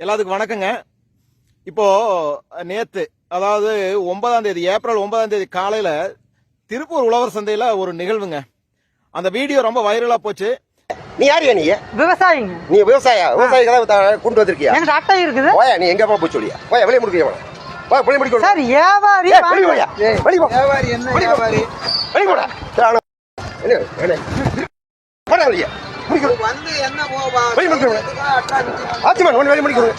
எல்லாத்துக்கும் வணக்கங்க. இப்போ நேத்து அதாவது ஒன்பதாம் தேதி ஏப்ரல் ஒன்பதாம் தேதி காலையில திருப்பூர் உழவர் சந்தையில ஒரு நிகழ்வுங்க. அந்த வீடியோ ரொம்ப வைரலா போச்சு. நீ யாரியா நீ? விவசாயிங்க. நீ விவசாய? விவசாயிகளை கொண்டு வந்திருக்கியா? எங்க டாக்டர் இருக்குது. போயா நீ? எங்க போய் சொல்லியா? போயா வெளியே முடிக்கிறியா போய் வெளியே முடிக்க சார் வியாபாரி வெளியே போயா? வெளியே போ. வியாபாரி என்ன வியாபாரி? வெளியே போடா. ஆச்சுமான் ஒன்று வெளியே முடிக்கணும்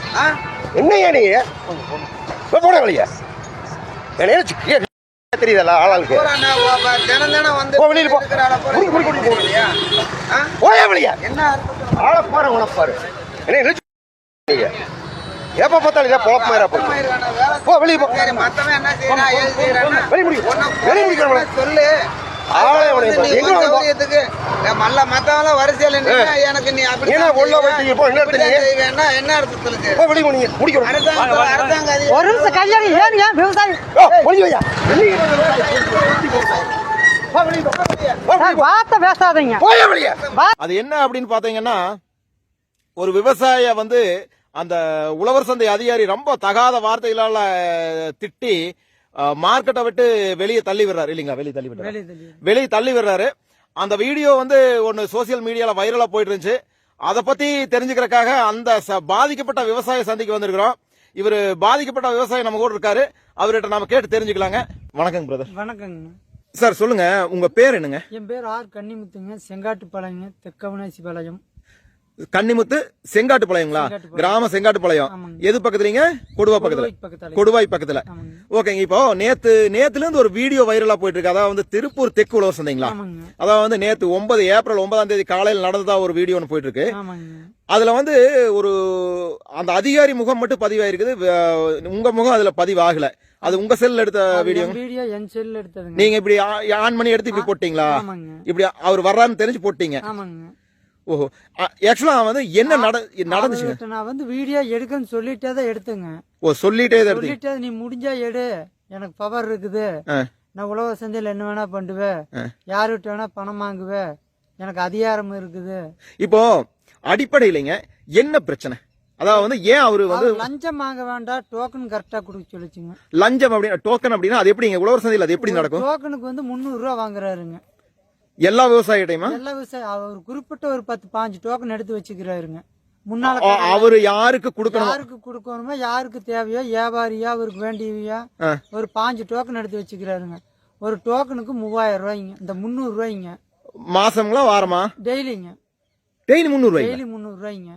என்னையா நீ போய் போடா வெளியே. என்ன தெரியுதல்ல ஆளாளுக்கு? வெளியில? போயா வெளியே? ஆளை பாரு உனப்பாரு என்ன நீங்க எப்ப பார்த்தாலும் இதே பொழப்பு மாதிரி வேலை போ வெளியே போ. வெளியே வெளியே முடிக்கிறவங்கள சொல்லு. மல்ல மத்தவங்கள வரிசையில எனக்கு நீ அப்படி உள்ள வச்சு இப்போ என்ன என்ன வெளியே போனீங்க முடிக்கணும். அரசாங்கம் அரசாங்கம் அதிகாரி ஒரு நிமிஷம் கல்யாணம் ஏன் ஏன் விவசாயி. வார்த்தை பேசாதீங்க. வெளியே. அது என்ன அப்படின்னு பாத்தீங்கன்னா ஒரு விவசாய வந்து அந்த உழவர் சந்தை அதிகாரி ரொம்ப தகாத வார்த்தைகளால திட்டி மார்க்கெட்டை விட்டு வெளியே தள்ளி விடுறாரு. இல்லைங்களா வெளியே தள்ளி விடுறாரு. வெளியே தள்ளி விடுறாரு. அந்த வீடியோ வந்து ஒன்னு சோசியல் மீடியால வைரலா போயிட்டு இருந்துச்சு அதை பத்தி தெரிஞ்சுக்கிறதுக்காக அந்த பாதிக்கப்பட்ட விவசாய சந்தைக்கு வந்திருக்கிறோம். இவர் பாதிக்கப்பட்ட விவசாயி நம்ம கூட இருக்காரு. அவர்கிட்ட நாம கேட்டு தெரிஞ்சுக்கலாங்க. வணக்கங்க பிரதர் வணக்கங்க. சார் சொல்லுங்க உங்க பேர் என்னங்க? என் பேர் ஆர் கன்னிமுத்துங்க செங்காட்டுப்பாளையங்க தெற்கவனாசி பாளையம் கன்னிமுத்து செங்காட்டுப்பாளையங்களா செங்காட்டுப்பாளையம். கிராம செங்காட்டுப்பாளையம் ஆமாங்க. எது பக்கத்துலீங்க கொடுவா பக்கத்துல. கொடுவாய் பக்கத்துல. ஓகேங்க இப்போ நேத்து நேத்துல இருந்து ஒரு வீடியோ வைரலா போயிட்டு இருக்கு அதாவது வந்து திருப்பூர் தெற்கு உழவர் சந்தைங்களா? அதாவது வந்து நேத்து ஒன்பது ஏப்ரல் ஒன்பதாம் தேதி காலையில் நடந்ததா ஒரு வீடியோ ஒன்று போயிட்டு இருக்கு அதுல வந்து ஒரு அந்த அதிகாரி முகம் மட்டும் பதிவாயிருக்குது. உங்க முகம் அதுல பதிவாகல. அது உங்க செல்ல எடுத்த வீடியோ? வீடியோ என் செல்ல எடுத்ததுங்க. நீங்க இப்படி ஆன் பண்ணி எடுத்து இப்படி போட்டீங்களா? இப்படி அவர் வர்றாருன்னு தெரிஞ்சு போட்டீங்க. ஓஹோ. ஆக்சுவலா வந்து என்ன நட அவர்கிட்ட நான் வந்து வீடியோ எடுக்கன்னு சொல்லிட்டே தான் எடுத்துங்க. ஓ சொல்லிட்டே தான் சொல்லிட்டே நீ முடிஞ்சா எடு. எனக்கு பவர் இருக்குது. நான் உழவு சந்தையில் என்ன வேணா பண்ணுவேன் யாருகிட்ட வேணா பணம் வாங்குவேன் எனக்கு அதிகாரம் இருக்குது. இப்போ அடிப்படையிலங்க என்ன பிரச்சனை? அதாவது வந்து ஏன் அவரு வந்து லஞ்சம் வாங்க வேண்டாம் டோக்கன் கரெக்டா கொடுக்க சொல்லிச்சுங்க. லஞ்சம் அப்படின்னா டோக்கன் அப்படின்னா அது எப்படிங்க உழவர் சந்தையில் அது எப்படி நடக்கும்? டோக்கனுக்கு வந்து முந்நூறு ரூபா வாங்குறாருங்க. எல்லா விவசாயிகிட்டையுமா? எல்லா விவசாயம் அவர் குறிப்பிட்ட ஒரு பத்து பாஞ்சு டோக்கன் எடுத்து வச்சுக்கிறாருங்க. முன்னால அவரு யாருக்கு கொடுக்கணும்? யாருக்கு கொடுக்கணுமோ யாருக்கு தேவையோ வியாபாரியா அவருக்கு வேண்டியவையா. ஒரு பாஞ்சு டோக்கன் எடுத்து வச்சுக்கிறாருங்க. ஒரு டோக்கனுக்கு மூவாயிரம் ரூபாய்ங்க இந்த முந்நூறு ரூபாய்ங்க. மாசங்களா வாரமா? டெய்லிங்க. டெய்லி முந்நூறு டெய்லி முந்நூறு ரூபாய்ங்க.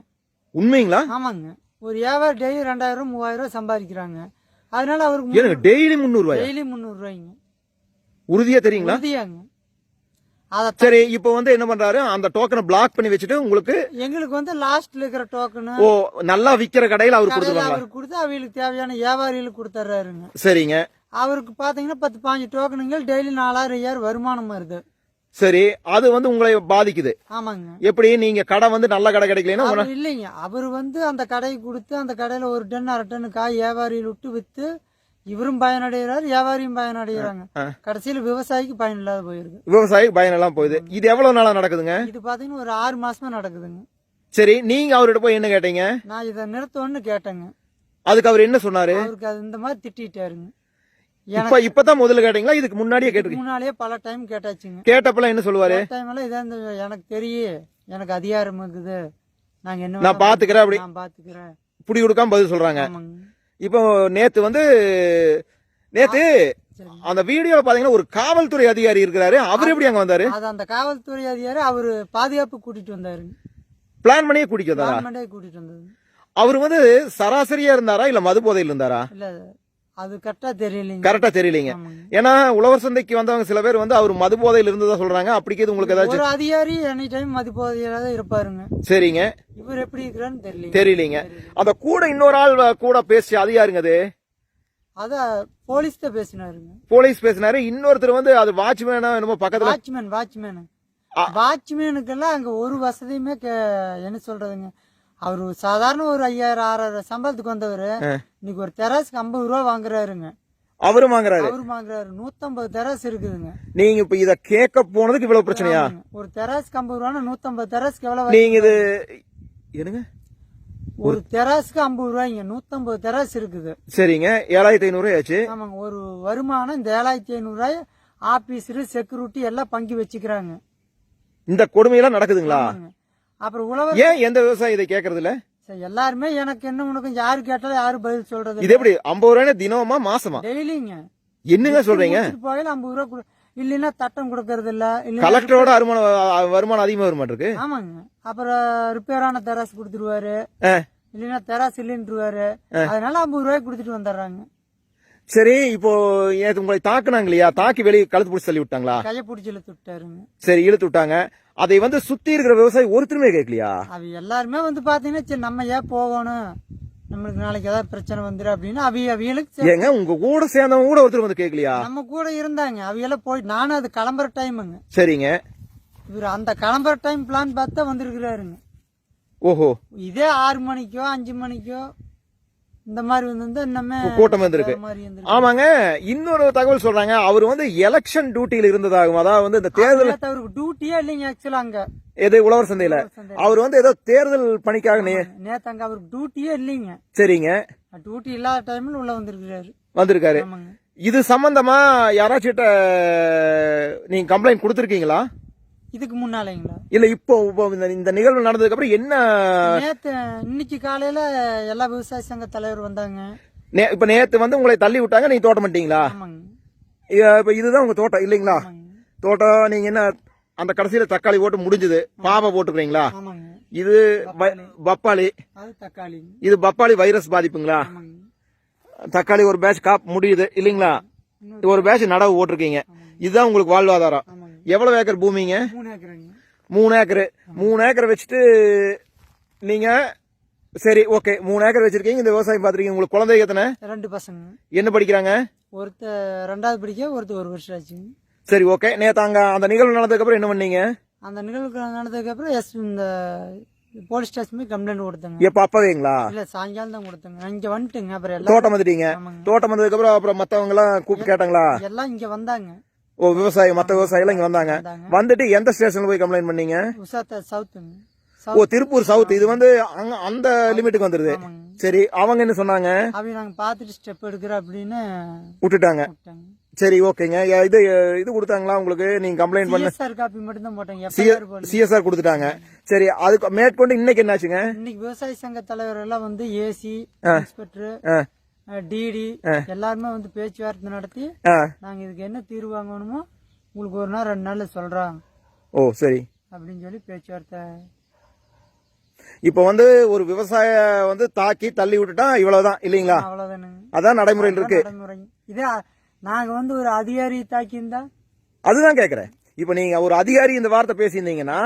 உண்மைங்களா? ஆமாங்க. ஒரு வியாபாரி டெய்லி ரெண்டாயிரம் மூவாயிரம் ரூபாய் சம்பாதிக்கிறாங்க. அதனால அவருக்கு டெய்லி முந்நூறு ரூபாய்? டெய்லி முந்நூறு ரூபாய்ங்க. உறுதியா தெரியுங்களா? உறுதியாங்க. சரி இப்போ வந்து என்ன பண்றாரு? அந்த டோக்கனை பிளாக் பண்ணி வச்சுட்டு உங்களுக்கு எங்களுக்கு வந்து லாஸ்ட்ல இருக்கிற டோக்கனு ஓ நல்லா விக்கிற கடையில அவர் கடையில கொடுத்துருவாங்களா? அவருக்கு கொடுத்து அவங்களுக்கு தேவையான வியாபாரிகளுக்கு கொடுத்துட்றாருங்க சரிங்க. அவருக்கு பாத்தீங்கன்னா பத்து பாஞ்சு டோக்கனுங்கள் டெய்லி நாலாயிரம் ஐயாயிரம் வருமானம் வருது. சரி அது வந்து உங்களை பாதிக்குது. ஆமாங்க. எப்படி? நீங்க கடை வந்து நல்ல கடை கிடைக்கலன்னா அவர் இல்லைங்க. அவர் வந்து அந்த கடைக்கு கொடுத்து அந்த கடையில ஒரு டன் அரை டன் காய் வியாபாரியில் விட்டு வித்து இவரும் பயனடைகிறார் வியாபாரியும் பயனடைகிறாங்க. கடைசியில் விவசாயிக்கு பயன் இல்லாத போயிருது. விவசாயி பயன் எல்லாம் போகுது. இது எவ்வளவு நாளா நடக்குதுங்க? இது பாத்தீங்கன்னா ஒரு ஆறு மாசமா நடக்குதுங்க. சரி நீங்க அவர்கிட்ட போய் என்ன கேட்டீங்க? நான் இதை நிறுத்தணும்னு கேட்டேங்க. அதுக்கு அவர் என்ன சொன்னாரு? அவருக்கு அது இந்த மாதிரி திட்டிட்டாருங்க. இப்ப இப்பதான் முதல்ல கேட்டீங்களா? இதுக்கு முன்னாடியே கேட்டிருக்கீங்க. முன்னாலேயே பல டைம் கேட்டாச்சுங்க. கேட்டப்பெல்லாம் என்ன சொல்லுவாரு? டைம் எல்லாம் இதே இந்த எனக்கு தெரியும் எனக்கு அதிகாரம் இருக்குது. நாங்க என்ன நான் பாத்துக்கிறேன் அப்படி. நான் பாத்துக்கிறேன். புடி கொடுக்காம பதில் சொல்றாங்க. இப்போ நேத்து வந்து நேத்து சரி அந்த வீடியோல பாத்தீங்கன்னா ஒரு காவல்துறை அதிகாரி இருக்கிறாரு. அவர் எப்படி அங்க வந்தாரு? அது அந்த காவல்துறை அதிகாரி அவரு பாதுகாப்பு கூட்டிட்டு வந்தாருங்க பிளான் பண்ணியே கூட்டிட்டு வந்தாரா? கூட்டிட்டு வந்தது. அவர் வந்து சராசரியா இருந்தாரா இல்ல மது போதையில் இருந்தாரா? இல்ல அது கரெக்டா தெரியலைங்க. கரெக்டா தெரியலீங்க. ஏன்னா உழவர் சந்தைக்கு வந்தவங்க சில பேர் வந்து அவர் மது போதையில் இருந்ததா சொல்றாங்க. அப்படிக்கு உங்களுக்கு ஏதாச்சும் ஒரு அதிகாரி எனி டைம் மதிப்போதையில தான் இருப்பாருங்க. சரிங்க. இவர் எப்படி இருக்கிறான்னு தெரியல தெரியலீங்க. அந்த கூட இன்னொரு ஆள் கூட பேசி அது யாருங்க அது? அத போலீஸ் தான் பேசினாருங்க. போலீஸ் பேசினாரு. இன்னொருத்தர் வந்து அது வாட்ச்மேனா என்னமோ பக்கத்துல வாட்ச்மேன் வாட்ச்மேன். வாட்ச்மேனுக்கெல்லாம் அங்க ஒரு வசதியுமே என்ன சொல்றதுங்க? அவரு சாதாரண ஒரு ஐயாயிரம் ஆறாயிரம் சம்பளத்துக்கு வந்தவர் இன்னைக்கு ஒரு தெராசுக்கு ஐம்பது ரூபா வாங்குறாருங்க. அவரும் வாங்குறாரு. அவரு வாங்குறாரு. நூத்தம்பது தெராஸ் இருக்குதுங்க. நீங்க இப்ப இத கேட்க போனதுக்கு இவ்வளவு பிரச்சனையா. ஒரு தெராஸ்க்கு ஐம்பது ரூபானா நூத்தம்பது தெராஸ்க்கு எவ்வளவு நீங்க இது என்னங்க? ஒரு தெராசுக்கு ஐம்பது ரூபாய்ங்க நூத்தம்பது தெராசு இருக்குது. சரிங்க. ஏழாயிரத்தி ஐநூறு ஆச்சு. ஆமாங்க. ஒரு வருமானம் இந்த ஏழாயிரத்தி ஐநூறு ரூபாய் ஆபீஸரு செக்யூரிட்டி எல்லாம் பங்கி வச்சுக்கிறாங்க. இந்த கொடுமையெல்லாம் நடக்குதுங்களா. அப்புறம் உழவர் ஏன் எந்த விவசாயி இதை கேக்குறது இல்ல எல்லாருமே எனக்கு என்ன உனக்கு யாரு கேட்டாலும் யாரு பதில் சொல்றது இது எப்படி ஐம்பது ரூபாய் தினமா மாசமா? டெய்லிங்க. என்னங்க சொல்றீங்க? போயில ஐம்பது ரூபா இல்லைன்னா தட்டம் கொடுக்கறது இல்ல கலெக்டரோட வருமானம் வருமானம் அதிகமா வர மாட்டிருக்கு ஆமாங்க. அப்புறம் ரிப்பேரான தெராசு கொடுத்துருவாரு. இல்லைன்னா தெராசு இல்லைன்றுவாரு அதனால ஐம்பது ரூபாய் கொடுத்துட்டு வந்துடுறாங்க. சரி இப்போ உங்களை தாக்குனாங்க இல்லையா? தாக்கி வெளியே கழுத்து பிடிச்சி தள்ளி விட்டாங்களா? கையை பிடிச்சி இழுத்து விட்டாருங்க. சரி இழுத்து விட்டாங்க. அதை வந்து சுத்தி இருக்கிற விவசாயி ஒருத்தருமே கேட்கலையா? அவ எல்லாருமே வந்து பாத்தீங்கன்னா சரி நம்ம ஏன் போகணும்? நம்மளுக்கு நாளைக்கு ஏதாவது பிரச்சனை வந்துடும் அப்படின்னு அவிய அவியலுக்கு ஏங்க உங்க கூட சேர்ந்தவங்க கூட ஒருத்தர் வந்து கேட்கலையா? நம்ம கூட இருந்தாங்க. அவியெல்லாம் போய் நானும் அது கிளம்புற டைமுங்க. சரிங்க. இவர் அந்த கிளம்புற டைம் பிளான் பார்த்தா வந்திருக்கிறாருங்க. ஓஹோ. இதே ஆறு மணிக்கோ அஞ்சு மணிக்கோ இந்த மாதிரி வந்து இன்னமே கூட்டம் வந்திருக்கு. ஆமாங்க. இன்னொரு தகவல் சொல்றாங்க. அவர் வந்து எலெக்ஷன் டியூட்டியில் இருந்ததாகும் அதாவது வந்து இந்த தேர்தல் அவருக்கு டியூட்டியே இல்லைங்க ஆக்சுவலா அங்க. எது உழவர் சந்தையில? அவர் வந்து ஏதோ தேர்தல் பணிக்காக நே- நேத்து அங்க அவருக்கு டியூட்டியே இல்லைங்க. சரிங்க. டியூட்டி இல்லாத டைம்ல உள்ள வந்திருக்காரு. ஆமாங்க. இது சம்பந்தமா யாராச்சும் நீங்க கம்ப்ளைண்ட் கொடுத்திருக்கீங்களா? இதுக்கு முன்னாலேங்களா? இல்ல இப்போ இப்போ இந்த- இந்த நிகழ்வு நடந்ததுக்கு அப்புறம் என்ன நேத்து இன்னைக்கு காலையில எல்லா விவசாய சங்க தலைவர் வந்தாங்க. நே- இப்ப நேத்து வந்து உங்களை தள்ளி விட்டாங்க நீங்க தோட்டம் பண்ணிட்டீங்களா? இப்ப இதுதான் உங்க தோட்டம் இல்லைங்களா? தோட்டம் நீங்க என்ன அந்த கடைசியில தக்காளி போட்டு முடிஞ்சது. பாவை போட்டுக்கிறீங்களா? இது பப்பாளி. தக்காளி. இது பப்பாளி வைரஸ் பாதிப்புங்களா? தக்காளி ஒரு பேட்ச் காப் முடியுது இல்லைங்களா? ஒரு பேட்ச் நடவு போட்டிருக்கீங்க. இதுதான் உங்களுக்கு வாழ்வாதாரம். எவ்வளவு ஏக்கர் பூமிங்க? மூணு ஏக்கருங்க. மூணு ஏக்கர். மூணு ஏக்கர் வச்சுட்டு நீங்க சரி ஓகே. மூணு ஏக்கர் வச்சிருக்கீங்க. இந்த விவசாயம் பாத்துருக்கீங்க உங்களுக்கு குழந்தைங்க எத்தனை? ரெண்டு பசங்க. என்ன படிக்கிறாங்க? ஒருத்த ரெண்டாவது படிக்க ஒருத்தர் ஒரு வருஷம் ஆச்சுங்க. சரி ஓகே. நேத்து அங்க அந்த நிகழ்வு நடந்ததுக்கு அப்புறம் என்ன பண்ணீங்க? அந்த நிகழ்வு நடந்ததுக்கு அப்புறம் எஸ் இந்த போலீஸ் ஸ்டேஷன் கம்ப்ளைண்ட் கொடுத்தங்க. எப்ப அப்பவேங்களா? இல்ல சாயங்காலம் தான் கொடுத்தங்க. இங்க வந்துட்டுங்க. அப்புறம் தோட்டம் வந்துட்டீங்க. தோட்டம் வந்ததுக்கு அப்புறம் அப்புறம் மத்தவங்க எல்லாம் கூப்பிட்டு கேட்டாங்களா? எல்லாம் இங்க வந்தாங்க. ஓ விவசாயி மத்த விவசாயி எல்லாம் இங்க வந்தாங்க. வந்துட்டு எந்த ஸ்டேஷன்ல போய் கம்ப்ளைண்ட் பண்ணீங்க? சவுத்துங்க ஓ திருப்பூர் சவுத் இது வந்து அந்த லிமிட்டுக்கு வந்துருது. சரி அவங்க என்ன சொன்னாங்க? அப்படி நாங்க பாத்துட்டு ஸ்டெப் எடுக்கிறோம் அப்படின்னு விட்டுட்டாங்க. சரி ஓகேங்க. இது இது கொடுத்தாங்களா உங்களுக்கு? நீங்க கம்ப்ளைண்ட் பண்ண சிஎஸ்ஆர் காப்பி மட்டும் தான் போட்டாங்க சிஎஸ்ஆர் கொடுத்துட்டாங்க. சரி அதுக்கு மேற்கொண்டு இன்னைக்கு என்னாச்சுங்க? இன்னைக்கு விவசாய சங்க தலைவர் எல்லாம் வந்து ஏசி இன்ஸ்பெக்டர் டிடி எல்லாருமே வந்து பேச்சுவார்த்தை நடத்தி. நாங்க இதுக்கு என்ன தீர்வு வாங்கணுமோ உங்களுக்கு ஒரு நாள் ரெண்டு நாள்ல சொல்றோம் ஓ சரி. அப்படின்னு சொல்லி பேச்சுவார்த்தை. இப்போ வந்து ஒரு விவசாய வந்து தாக்கி தள்ளி விட்டுட்டா இவ்வளவுதான் இல்லைங்களா? அவ்வளவுதானுங்க அதான் நடைமுறையில் இருக்கு. நடைமுறை. இதே நாங்க வந்து ஒரு அதிகாரி தாக்கி இருந்தா அதுதான் கேக்குறேன். இப்போ நீங்க ஒரு அதிகாரி இந்த வார்த்தை பேசியிருந்தீங்கன்னா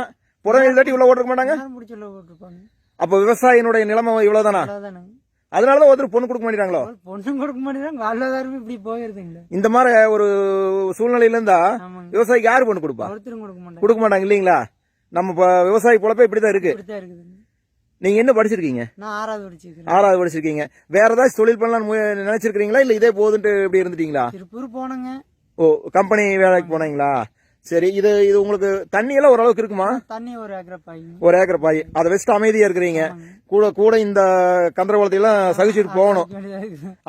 புறம் தட்டி உள்ள ஓட்டிருக்க மாட்டாங்க? முடிச்சுள்ள விட்டுருப்பாங்க அப்ப விவசாயினுடைய நிலைமை இவ்வளவுதானா? அவ்வளவுதானுங்க அதனாலதான் ஒருத்தர் பொண்ணு கொடுக்க மாட்டேங்கிறாங்களோ? பொண்ணும் கொடுக்க மாட்டேங்கிறாங்க. வாழ்வாதாரமே இப்படி போயிருதுங்களே. இந்த மாதிரி ஒரு சூழ்நிலையில இருந்தா விவசாயிக்கு யாரு பொண்ணு கொடுப்பா? ஒருத்தரும் கொடுக்க மாட்டாங்க. கொடுக்க மாட்டாங்க இல்லீங்களா? நம்ம விவசாயி பொழப்பே இப்படிதான் இருக்கு. இப்படித்தான் இருக்குதுங்க. நீங்க என்ன படிச்சிருக்கீங்க? நான் ஆறாவது படிச்சிருக்கிறேன். ஆறாவது படிச்சிருக்கீங்க. வேற ஏதாச்சும் தொழில் பண்ணலாம்னு மு- நினைச்சிருக்கீங்களா இல்ல இதே போதுன்ட்டு இப்படி இருந்துட்டீங்களா? திருப்பூர் போனேங்க. ஓ கம்பெனி வேலைக்கு போனீங்களா? சரி இது இது உங்களுக்கு தண்ணி எல்லாம் ஓரளவுக்கு இருக்குமா? தண்ணி ஒரு ஏக்கரை பாய்ங்க ஒரு ஏக்கர் பாய். அதை வச்சுட்டு அமைதியா இருக்கிறீங்க. கூட கூட இந்த கந்தரகுலத்தை எல்லாம் சகிச்சுட்டு போகணும்.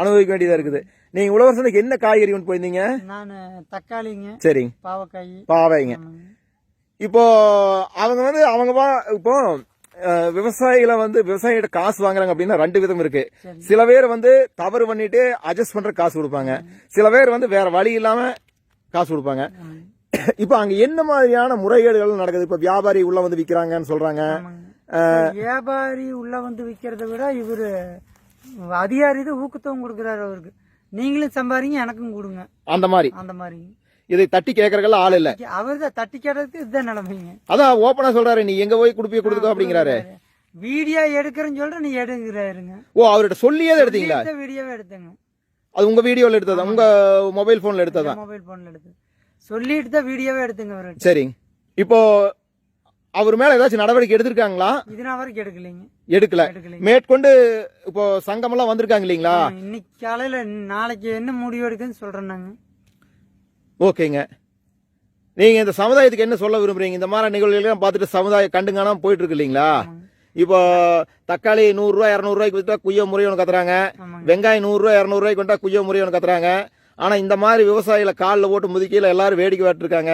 அனுபவிக்க வேண்டியதா இருக்குது. நீங்க உழவர் சந்தைக்கு என்ன காய்கறி கொண்டு போயிருந்தீங்க? நான் தக்காளிங்க சரிங்க பாவக்காய். பாவைங்க. இப்போ அவங்க வந்து அவங்க இப்போ விவசாயிகளை வந்து விவசாயிகிட்ட காசு வாங்குறாங்க அப்படின்னா ரெண்டு விதம் இருக்கு. சில பேர் வந்து தவறு பண்ணிட்டு அட்ஜஸ்ட் பண்ற காசு கொடுப்பாங்க. சில பேர் வந்து வேற வழி இல்லாம காசு கொடுப்பாங்க. இப்போ அங்க என்ன மாதிரியான முறைகேடுகள் நடக்குது? இப்ப வியாபாரி உள்ள வந்து விக்கிறாங்கன்னு சொல்றாங்க. வியாபாரி உள்ள வந்து விக்கிறத விட இவரு அதிகாரி தான் ஊக்கத்தவும் கொடுக்குறாரு அவருக்கு. நீங்களும் சம்பாதிங்க எனக்கும் கொடுங்க. அந்த மாதிரி. அந்த மாதிரி. இதை தட்டி கேட்கறதுல ஆள் இல்ல. அவர் தான் தட்டி கேட்டதுக்கு இதுதான் நிலைமைங்க. அதான் ஓப்பனா சொல்றாரு நீ எங்க போய் குடுப்பிய கொடுத்துக்கோ அப்படிங்கிறாரு. வீடியோ எடுக்கிறேன்னு சொல்ற நீ எடுக்கிறாருங்க ஓ அவர்கிட்ட சொல்லியே எடுத்தீங்களா? வீடியோவே எடுத்தேங்க. அது உங்க வீடியோல எடுத்ததா? உங்க மொபைல் போன்ல எடுத்ததா? மொபைல் போன்ல எடுத்து சொல்லிட்டு தான் வீடியோவே எடுத்துங்க அவர்கிட்ட சரிங்க இப்போ அவர் மேல ஏதாச்சும் நடவடிக்கை எடுத்திருக்காங்களா? இது நான் வரைக்கும் எடுக்கலைங்க. எடுக்கல. மேற்கொண்டு இப்போ சங்கம் எல்லாம் வந்திருக்காங்க இல்லீங்களா? இன்னைக்கு காலையில நாளைக்கு என்ன முடிவு எடுக்குன்னு சொல்றேன் நாங்க. ஓகேங்க. நீங்க இந்த சமுதாயத்துக்கு என்ன சொல்ல விரும்புறீங்க? இந்த மாதிரி நிகழ்வுகள் பார்த்துட்டு சமுதாயம் கண்டுங்கானாம போயிட்டு இருக்கு இல்லீங்களா இப்போ தக்காளி நூறுரூவா இரநூறுவாய்க்கு விற்றா குய்யோ முறையோன்னு கத்துறாங்க. ஆமாங்க. வெங்காயம் நூறுரூவா இரநூறுவாய்க்கு விட்டா குய்யோ முறையோன்னு கத்துறாங்க. ஆனா இந்த மாதிரி விவசாயிகளை காலில் போட்டு முதுக்கில எல்லாரும் வேடிக்கை விட்டுருக்காங்க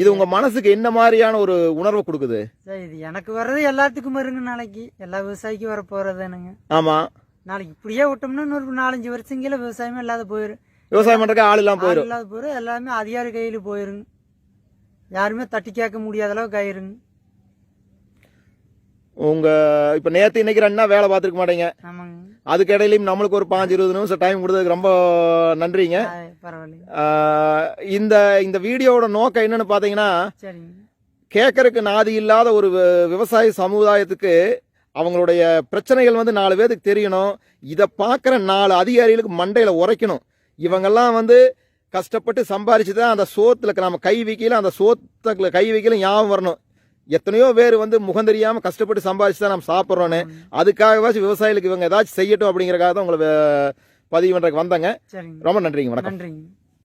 இது உங்க மனசுக்கு என்ன மாதிரியான ஒரு உணர்வை கொடுக்குது? சரி இது எனக்கு வர்றது எல்லாத்துக்கும் வருங்க நாளைக்கு. எல்லா விவசாயிக்கும் வர போறதுனுங்க ஆமா. நாளைக்கு இப்படியே விட்டோம்னா இன்னொரு நாலஞ்சு வருஷங்கள விவசாயமே இல்லாத போயிடும் விவசாயம் பண்றதுக்கு ஆள் இல்லாம ஆள் போயிடும் இல்லாத போயிடும் எல்லாமே அதிகாரி கையில் போயிருங்க. யாருமே தட்டி கேட்க முடியாத அளவுக்கு ஆயிருங்க. உங்க இப்ப நேத்து இன்னைக்கு ரெண்டா வேலை பார்த்துருக்க மாட்டீங்க. அதுக்கு இடையிலயும் நம்மளுக்கு ஒரு பாஞ்சு இருபது நிமிஷம் டைம் கொடுத்ததுக்கு ரொம்ப நன்றிங்க. இந்த இந்த வீடியோவோட நோக்கம் என்னன்னு பாத்தீங்கன்னா சரிங்க. கேட்கறதுக்கு நாதி இல்லாத ஒரு விவசாய சமுதாயத்துக்கு அவங்களுடைய பிரச்சனைகள் வந்து நாலு பேருக்கு தெரியணும். இதை பார்க்குற நாலு அதிகாரிகளுக்கு மண்டையில உரைக்கணும். இவங்கெல்லாம் வந்து கஷ்டப்பட்டு சம்பாரிச்சு தான் அந்த சோத்துல நம்ம கை வைக்கல அந்த சோத்துல கை வைக்கல ஞாபகம் வரணும். எத்தனையோ பேர் வந்து முகம் தெரியாம கஷ்டப்பட்டு சம்பாரிச்சு தான் நம்ம சாப்பிட்றோன்னு. அதுக்காகவாச்சும் விவசாயிகளுக்கு இவங்க ஏதாச்சும் செய்யட்டும் அப்படிங்கறக்காக தான் உங்களை பதிவு பண்றதுக்கு வந்தாங்க. ரொம்ப நன்றிங்க. வணக்கம். நன்றிங்க.